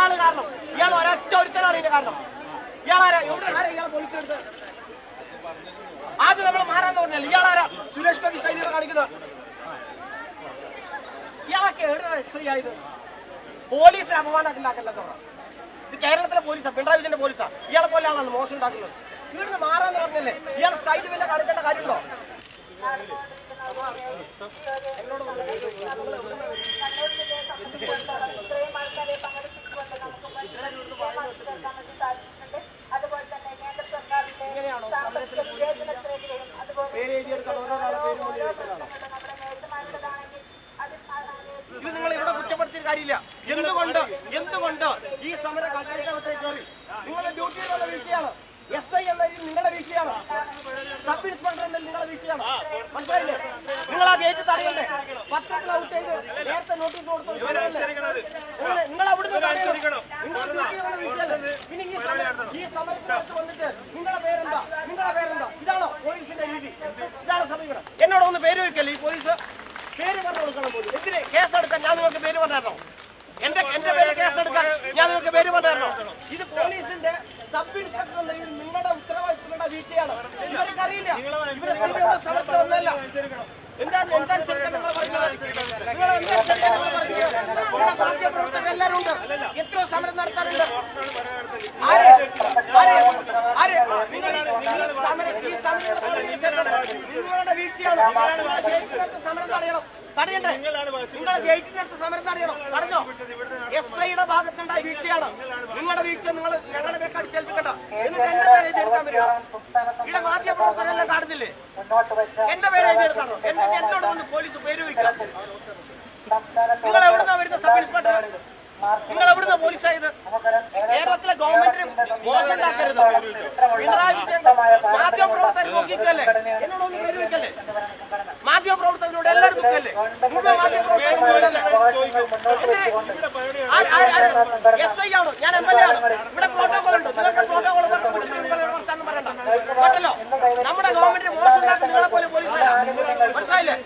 ഇയാൾ കാരണം. ഇയാൾ ഒരൊറ്റ ഒരുത്തനാണ് ഇതിന്റെ കാരണം. ഇയാളാരാ എവിടെ? ആരാ ഇയാൾ എടുത്ത്? ആദ്യം നമ്മൾ മാറാൻ പറഞ്ഞാൽ ഇയാളാരാ സുരേഷ് ഗോപി സൈനികർ കാണിക്കുന്നത്. ഇയാളൊക്കെ എവിടെ എക്സ് ആയത് പോലീസിന് അപമാനമൊക്കെ ഉണ്ടാക്കല്ലോ ഇത് കേരളത്തിലെ പോലീസാ പിണറായി വിജയന്റെ പോലീസാ. ഇയാളെ പോലെ ആളാണ് മോശം ഉണ്ടാക്കുന്നത്. ഇവിടുന്ന് മാറാന്ന് പറഞ്ഞല്ലേ? ഇയാൾ സ്റ്റൈൽ വല്ല കാണിക്കേണ്ട കാര്യമുണ്ടോ? ഇങ്ങനെയാണോ സമരത്തിലെ പേര് എഴുതിയെടുക്കാൻ ഓരോരാളെ പേര് മുന്നിൽ വെക്കലാണോ ഇത് നിങ്ങൾ ഇവിടെ കുറ്റപ്പെടുത്തിയ കാര്യമില്ല. എന്തുകൊണ്ട് എന്തുകൊണ്ട് ഈ സമര കട്ടേക്കകത്തേക്ക് കയറി? നിങ്ങളുടെ ഡ്യൂട്ടിയിലുള്ള വീഴ്ചയാണ്. എസ് ഐ എന്ന നിങ്ങളുടെ വീഴ്ചയാണ്. സബ് ഇൻസ്പെക്ടർ എന്ന നിങ്ങളുടെ വീഴ്ചയാണ്. മനസ്സിലായില്ലേ? നിങ്ങൾ ആ ഗേറ്റ് തടയണ്ടേ? പത്രത്തിൽ ഔട്ട് ചെയ്ത് നേരത്തെ നോട്ടീസ് കൊടുത്തു നിങ്ങൾ- നിങ്ങൾ അവിടുന്ന് തടയണം. നിങ്ങളുടെ ഡ്യൂട്ടിയിലുള്ള വീഴ്ചയല്ലേ? പിന്നെ ഈ സമരം ഈ സമരത്തിനകത്ത് വന്നിട്ട് നിങ്ങളുടെ പേരെന്താ നിങ്ങളുടെ പേരെന്താ ഇതാണോ പോലീസിന്റെ രീതി ഇതാണ് സമീപനം എന്നോട് ഒന്ന് പേര് വെക്കല്ലേ ഈ പോലീസ് പേര് പറഞ്ഞു കൊടുക്കണം പോലും എന്തിന് കേസ് എടുക്കാൻ ഞാൻ നിങ്ങൾക്ക് പേര് പറഞ്ഞോ എന്റെ എന്റെ പേര് കേസ് എടുക്കാൻ ഞാൻ നിങ്ങൾക്ക് പേര് പറഞ്ഞോ ഇത് പോലീസിന്റെ സബ് ഇൻസ്പെക്ടർ എന്ന നിങ്ങളുടെ ഉത്തരവാദിത്തങ്ങളുടെ വീഴ്ചയാണ്. ഇവർക്കറിയില്ല. ഇവരെ സ്ഥിതി സമരത്തിൽ എന്താ എന്താ അനുസരിക്കാൻ നിങ്ങൾ പറയുന്നത് നിങ്ങൾ എന്താ അനുസരിക്കാൻ നിങ്ങൾ പറയുന്നത് ഇവിടെ മാധ്യമപ്രവർത്തകർ എല്ലാവരും ഉണ്ട് എത്രയോ സമരം നടത്താറുണ്ട് ആര് ആര് ആര് നിങ്ങൾ ഈ- നിങ്ങൾ സമരം ഈ സമരം നിങ്ങളുടെ വീഴ്ചയാണ് ഗേറ്റിനടുത്ത് സമരം തടയണം തടയണ്ടേ നിങ്ങൾ ഗേറ്റിനടുത്ത് സമരം തടയണം തടഞ്ഞോ? എസ് ഐയുടെ ഭാഗത്തുണ്ടായ വീഴ്ചയാണ്. നിങ്ങളുടെ വീഴ്ച നിങ്ങൾ ഞങ്ങളുടെ പേര് അടിച്ചേൽപ്പിക്കണ്ട എന്നിട്ട് എന്റെ പേര് എഴുതിയെടുക്കാൻ വരിക. ഇവിടെ മാധ്യമപ്രവർത്തകരെല്ലാം കാണുന്നില്ലേ? എന്റെ പേര് എഴുതിയെടുക്കാണോ എന്റെ എന്നോട് വന്ന് പോലീസ് പേര് വയ്ക്കാം നിങ്ങൾ എവിടുന്നാ വരുന്ന സബ് ഇൻസ്പെക്ടർ? നിങ്ങൾ എവിടുന്ന പോലീസായത്? കേരളത്തിലെ ഗവൺമെന്റിന് മോശം ഉണ്ടാക്കരുത് പിണറായി വിജയൻ മാധ്യമപ്രവർത്തകർ നോക്കിക്കല്ലേ? മാധ്യമപ്രവർത്തകരോടല്ലേ എസ് ഐ ആണ്. ഞാൻ എം എൽ എ ആണ്. ഇവിടെ പ്രോട്ടോകോൾ ഉണ്ട് നിങ്ങൾക്ക് പ്രോട്ടോകോൾ വർത്താനം പറയണ്ട കേട്ടല്ലോ നമ്മുടെ ഗവൺമെന്റിന് മോശം ഉണ്ടാക്കുന്ന നിങ്ങളെ പോലെ പോലീസുകാരാണ് മനസ്സിലായില്ലേ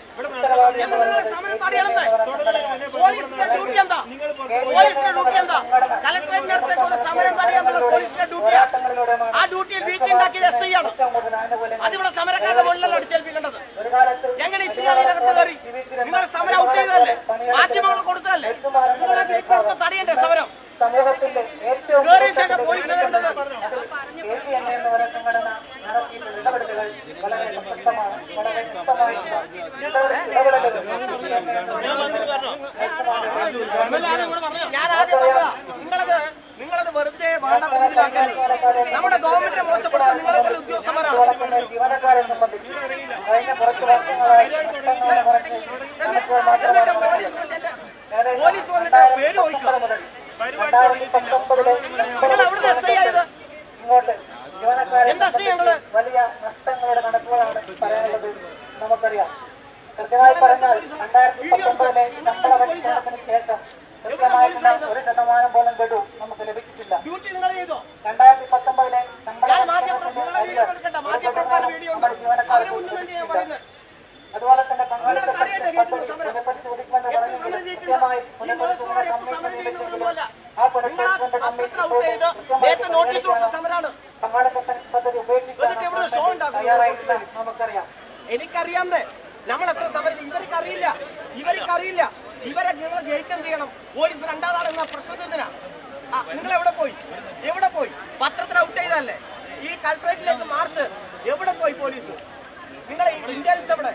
എന്ന് നിങ്ങൾ സമരം തടയണമെന്നേ പോലീസിന്റെ ഡ്യൂട്ടി എന്താ പോലീസിന്റെ ഡ്യൂട്ടി എന്താ കലക്ടറേറ്റിന്റെ അടുത്തേക്ക് ഒരു സമരം തടയാന്നുള്ള പോലീസിന്റെ ഡ്യൂട്ടിയാണ് ആ ഡ്യൂട്ടിയിൽ വീഴ്ച ഉണ്ടാക്കിയത് എസ് ഐ ആണ് അതിവിടെ സമരക്കാരുടെ മുകളിലല്ല അടിച്ചേൽപ്പിക്കേണ്ടത് എങ്ങനെ ഇത്ര അതിനകത്ത് കയറി നിങ്ങൾ സമരം ഔട്ട് ചെയ്തതല്ലേ മാധ്യമങ്ങൾ കൊടുത്തതല്ലേ നിങ്ങൾ ആ തടയണ്ടേ സമരം കയറിയ ശേഷം പോലീസ് ഞാൻ ആദ്യം നിങ്ങളത് നിങ്ങളത് വെറുതെ നമ്മുടെ ഗവൺമെന്റിനെ മോശപ്പെടുത്താൻ നിങ്ങളെ നമുക്കറിയാം കൃത്യമായി പറഞ്ഞാൽ രണ്ടായിരത്തി പത്തൊമ്പതിലെ ശമ്പള പരിഷ്കരണത്തിന് ശേഷം കൃത്യമായിട്ടുള്ള ഒരു ശതമാനം പോലും ഗഡു നമുക്ക് ലഭിച്ചിട്ടില്ല. രണ്ടായിരത്തി പത്തൊമ്പതിലെ ശമ്പള അതുപോലെ തന്നെ പങ്കാളിത്ത പദ്ധതി ഉപേക്ഷിക്കാൻ. തയ്യാറായിട്ടില്ല. നമുക്കറിയാം. എനിക്കറിയാമേ നമ്മൾ എത്ര സമരം ഇവർക്ക് അറിയില്ല ഇവർക്ക് അറിയില്ല ഇവരെ നിങ്ങൾ എന്ത് ചെയ്യണം? പോലീസ് രണ്ടാളാണെന്ന പ്രശ്നത്തിനാ ആ നിങ്ങൾ എവിടെ പോയി? എവിടെ പോയി? പത്രത്തിൽ ഔട്ട് ചെയ്തല്ലേ ഈ കൾട്രേറ്റിലേക്ക് മാർച്ച് എവിടെ പോയി പോലീസ്? നിങ്ങൾ ഇന്റലിജൻസ് എവിടെ?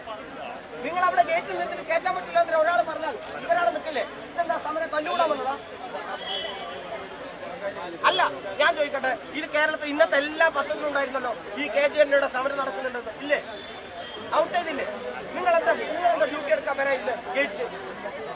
നിങ്ങൾ അവിടെ ഗേറ്റിൽ നിന്നിട്ട് കയറ്റാൻ പറ്റില്ല എന്ന് ഒരാൾ പറഞ്ഞാൽ ഇവരാണ് നിൽക്കില്ലേ? ഇതെന്താ സമരം തല്ലുകൂടാൻ വന്നതാ? അല്ല ഞാൻ ചോദിക്കട്ടെ ഇത് കേരളത്തിൽ ഇന്നത്തെ എല്ലാ പത്രത്തിലും ഉണ്ടായിരുന്നല്ലോ ഈ കെ ജി എന്റെ സമരം ഔട്ട് ചെയ്തില്ലേ? നിങ്ങളെന്താ നിങ്ങളെന്താ ഡ്യൂട്ടി എടുക്കാൻ വരാനില്ല? ഗേറ്റ്